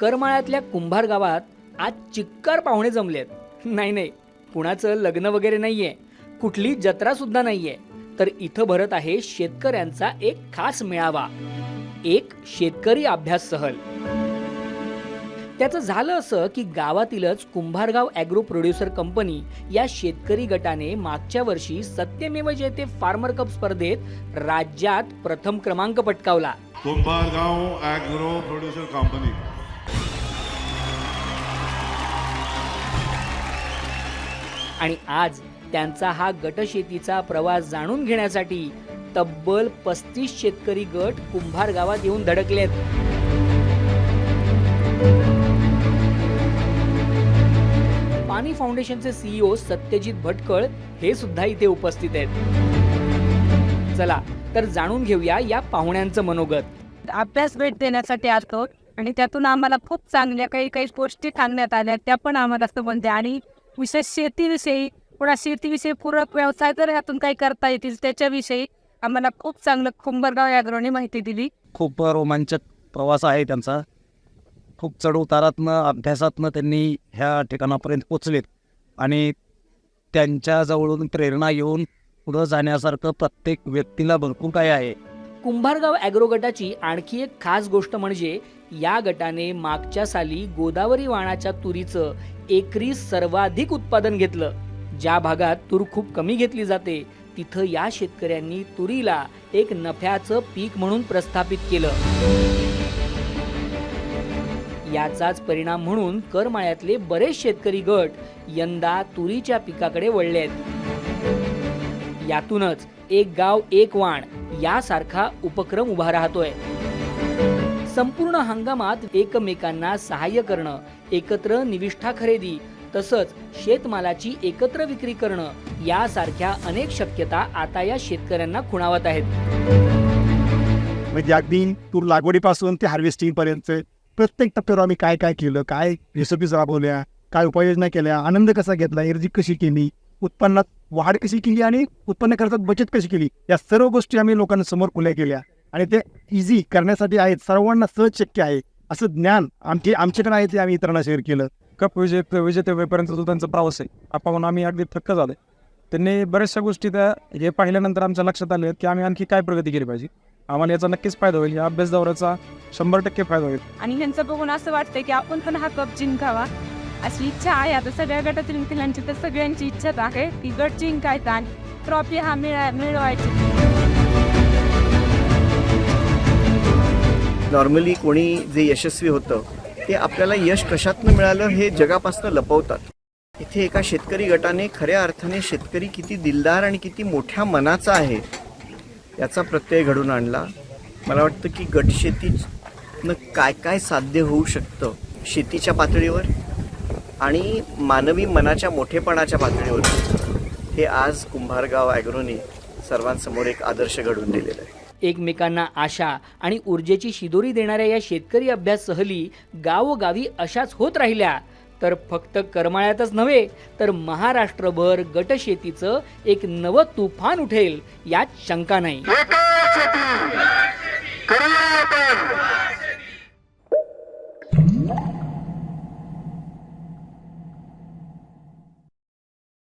करमाळ्यातल्या कुंभार गावात आज चिक्कार पाहुणे जमलेत. नाही नाही कुणाचं लग्न वगैरे नाहीये. कुठली जत्रा सुद्धा नाहीये. तर इथं भरत आहे शेतकऱ्यांचा एक खास मेळावा. एक शेतकरी अभ्यास सहल. त्याचं झालं असं की गावातीलच कुंभारगाव ॲग्रो प्रोड्युसर कंपनी या शेतकरी गटाने मागच्या वर्षी सत्यमेव जयते फार्मर कप स्पर्धेत राज्यात प्रथम क्रमांक पटकावला. Kumbhargaon agro producer company. आणि आज त्यांचा हा गटशेतीचा प्रवास जाणून घेण्यासाठी तब्बल पस्तीस शेतकरी गट कुंभार गावात येऊन धडकलेत. पाणी फाउंडेशनचे सीईओ सत्यजित भटकळ हे सुद्धा इथे उपस्थित आहेत. चला तर जाणून घेऊया या पाहुण्यांचं मनोगत. अभ्यास भेट देण्यासाठी आलतो आणि त्यातून आम्हाला खूप चांगल्या काही काही गोष्टी सांगण्यात आल्या त्या पण आम्हाला समजले आणि विशेष शेतीविषयी पुन्हा शेतीविषयी पूरक व्यवसाय जर यातून काही करता येतील त्याच्याविषयी आम्हाला खूप चांगलं खुंबरगाव याग्रोने माहिती दिली. खूप रोमांचक प्रवास आहे त्यांचा. खूप चढउतारातनं अभ्यासातनं त्यांनी ह्या ठिकाणापर्यंत पोचलेत. आणि त्यांच्याजवळून प्रेरणा येऊन पुढं जाण्यासारखं प्रत्येक व्यक्तीला भरपूर काय आहे. कुंभारगाव ॲग्रो गटाची आणखी एक खास गोष्ट म्हणजे या गटाने मागच्या साली गोदावरी वाणाच्या तुरीचं एकरी सर्वाधिक उत्पादन घेतलं. ज्या भागात तूर खूप कमी घेतली जाते तिथं या शेतकऱ्यांनी तुरीला एक नफ्याचं पीक म्हणून प्रस्थापित केलं. याचाच परिणाम म्हणून करमाळ्यातले बरेच शेतकरी गट यंदा तुरीच्या पिकाकडे वळलेत. यातूनच एक गाव एक वाण यासारखा उपक्रम उभा राहतोय. संपूर्ण हंगामात एकमेकांना सहाय्य करणं एकत्र निविष्ठा खरेदी तसंच शेतमालाची एकत्र विक्री करणं यासारख्या अनेक शक्यता आता या शेतकऱ्यांना खुणावत आहेत. म्हणजे अगदी तूर लागवडीपासून ते हार्वेस्टिंग पर्यंत प्रत्येक टप्प्यावर आम्ही काय काय केलं काय रेसिपीज राबवल्या काय उपाययोजना केल्या आनंद कसा घेतला एरजी कशी केली उत्पन्नात वाढ कशी केली आणि उत्पन्न खर्चात बचत कशी केली? या सर्व गोष्टी आम्ही लोकांना समोर खुल्या केल्या. आणि ते इझी करण्यासाठी आहेत. सर्वांना सहज शक्य आहे. असं ज्ञान आमचे आमच्याकडे आहे ते आम्ही इतरांना शेअर केलं. कप विजेते विजेतेपर्यंत जो त्यांचा प्रवास आहे. आपण आम्ही अगदी थक्क झालो त्यांनी बऱ्याचशा गोष्टी त्या हे पाहिल्यानंतर आमच्या लक्षात आले की आम्ही आणखी काय प्रगती केली पाहिजे? आम्हाला याचा नक्कीच फायदा होईल. या अभ्यास दौऱ्याचा शंभर टक्के फायदा होईल. आणि ह्यांचं बघून असं वाटतंय की आपण पण हा कप जिंकावा. अशी इच्छा आहे आता सगळ्या गटातील महिलांची तर सगळ्यांची इच्छाच आहे की गट जिंकायचा आणि ट्रॉफी हा मिळा मिळवायची. नॉर्मली कोणी जे यशस्वी होतं ते आपल्याला यश कशातनं मिळालं हे जगापासून लपवतात. इथे एका शेतकरी गटाने खऱ्या अर्थाने शेतकरी किती दिलदार आणि किती मोठ्या मनाचा आहे याचा प्रत्यय घडून आणला. मला वाटतं की गटशेतीनं काय काय साध्य होऊ शकतं शेतीच्या पातळीवर? आणि मानवी मनाच्या मोठेपणाच्या पातळीवर हे आज कुंभारगाव ॲग्रोने सर्वांसमोर एक आदर्श घडून दिलेलं आहे. एकमेकांना आशा आणि ऊर्जेची शिदोरी देणाऱ्या या शेतकरी अभ्यास सहली गावोगावी अशाच होत राहिल्या. तर फक्त करमाळ्यातच नव्हे तर महाराष्ट्रभर गटशेतीचं एक नवं तुफान उठेल यात शंका नाही.